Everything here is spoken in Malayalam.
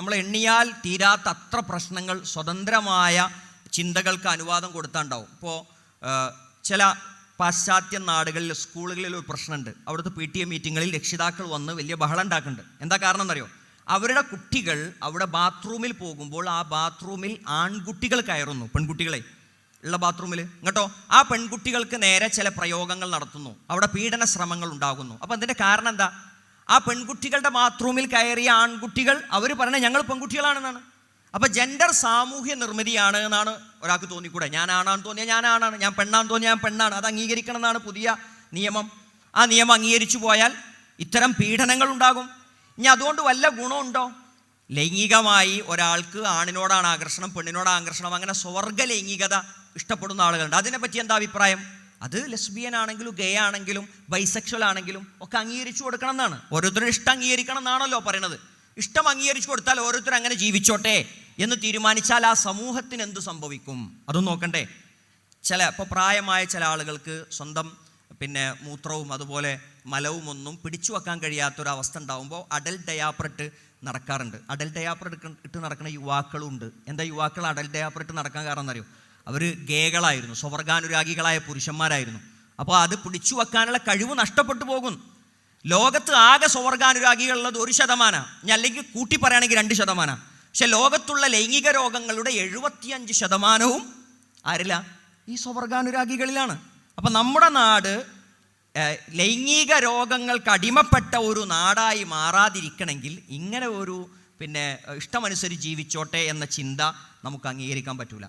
നമ്മൾ എണ്ണിയാൽ തീരാത്ത അത്ര പ്രശ്നങ്ങൾ സ്വതന്ത്രമായ ചിന്തകൾക്ക് അനുവാദം കൊടുത്താണ്ടാവും. ഇപ്പോൾ ചില പാശ്ചാത്യ നാടുകളിൽ സ്കൂളുകളിൽ ഒരു പ്രശ്നമുണ്ട് അവിടുത്തെ പി ടി എ മീറ്റിങ്ങളിൽ രക്ഷിതാക്കൾ വന്ന് വലിയ ബഹളം ഉണ്ടാക്കുന്നുണ്ട് എന്താ കാരണം എന്നറിയോ അവരുടെ കുട്ടികൾ അവിടെ ബാത്റൂമിൽ പോകുമ്പോൾ ആ ബാത്റൂമിൽ ആൺകുട്ടികൾ കയറുന്നു പെൺകുട്ടികളെ. ഉള്ള ബാത്റൂമിൽ കേട്ടോ ആ പെൺകുട്ടികൾക്ക് നേരെ ചില പ്രയോഗങ്ങൾ നടത്തുന്നു. അവിടെ പീഡന ശ്രമങ്ങൾ ഉണ്ടാകുന്നു. അപ്പോൾ അതിന്റെ കാരണം എന്താ? ആ പെൺകുട്ടികളുടെ ബാത്റൂമിൽ കയറിയ ആൺകുട്ടികൾ അവർ പറഞ്ഞ ഞങ്ങൾ പെൺകുട്ടികളാണെന്നാണ്. അപ്പോൾ ജെൻഡർ സാമൂഹ്യ നിർമ്മിതിയാണ് എന്നാണ് ഒരാൾക്ക് തോന്നിക്കൂടെ? ഞാൻ ആണാന്ന് തോന്നിയാൽ ഞാൻ ആണാണ് ഞാൻ പെണ്ണാന്ന് തോന്നിയാൽ ഞാൻ പെണ്ണാണ്. അത് അംഗീകരിക്കണം എന്നാണ് പുതിയ നിയമം. ആ നിയമം അംഗീകരിച്ചു പോയാൽ ഇത്തരം പീഡനങ്ങൾ ഉണ്ടാകും. ഇനി അതുകൊണ്ട് വല്ല ഗുണമുണ്ടോ? ലൈംഗികമായി ഒരാൾക്ക് ആണിനോടാണ് ആകർഷണം പെണ്ണിനോടാണ് ആകർഷണം അങ്ങനെ സ്വർഗ ലൈംഗികത ഇഷ്ടപ്പെടുന്ന ആളുകളുണ്ട്. അതിനെപ്പറ്റി എന്താ അഭിപ്രായം? അത് ലെസ്ബിയൻ ആണെങ്കിലും ഗേ ആണെങ്കിലും ബൈസെക്ഷൽ ആണെങ്കിലും ഒക്കെ അംഗീകരിച്ചു കൊടുക്കണം എന്നാണ്. ഓരോരുത്തരും ഇഷ്ടം അംഗീകരിക്കണം എന്നാണല്ലോ പറയണത്. ഇഷ്ടം അംഗീകരിച്ചു കൊടുത്താൽ ഓരോരുത്തരും അങ്ങനെ ജീവിച്ചോട്ടെ എന്ന് തീരുമാനിച്ചാൽ ആ സമൂഹത്തിന് എന്ത് സംഭവിക്കും? അതും നോക്കണ്ടേ. ചില ഇപ്പോൾ പ്രായമായ ചില ആളുകൾക്ക് സ്വന്തം പിന്നെ മൂത്രവും അതുപോലെ മലവും ഒന്നും പിടിച്ചു വെക്കാൻ കഴിയാത്തൊരവസ്ഥ ഉണ്ടാകുമ്പോൾ അഡൽ ഡയാപ്രട്ട് നടക്കാറുണ്ട്. അഡൽ ഡയാപ്രട്ട് ഇട്ട് നടക്കുന്ന യുവാക്കളും ഉണ്ട് എന്താ യുവാക്കൾ അഡൽ ഡയാപ്രട്ട് നടക്കാൻ കാരണം എന്നറിയോ? അവർ ഗേകളായിരുന്നു സ്വർഗാനുരാഗികളായ പുരുഷന്മാരായിരുന്നു. അപ്പോൾ അത് പിടിച്ചു വെക്കാനുള്ള കഴിവ് നഷ്ടപ്പെട്ടു പോകും ലോകത്ത് ആകെ സ്വർഗാനുരാഗികളുള്ളത് ഒരു ശതമാനം. ഞാൻ അല്ലെങ്കിൽ കൂട്ടി പറയുകയാണെങ്കിൽ രണ്ട് ശതമാനം. പക്ഷെ ലോകത്തുള്ള ലൈംഗിക രോഗങ്ങളുടെ എഴുപത്തിയഞ്ച് ശതമാനവും ആരില്ല? ഈ സ്വർഗാനുരാഗികളിലാണ്. അപ്പം നമ്മുടെ നാട് ലൈംഗിക രോഗങ്ങൾക്ക് അടിമപ്പെട്ട ഒരു നാടായി മാറാതിരിക്കണമെങ്കിൽ ഇങ്ങനെ ഒരു പിന്നെ ഇഷ്ടമനുസരിച്ച് ജീവിച്ചോട്ടെ എന്ന ചിന്ത നമുക്ക് അംഗീകരിക്കാൻ പറ്റൂല.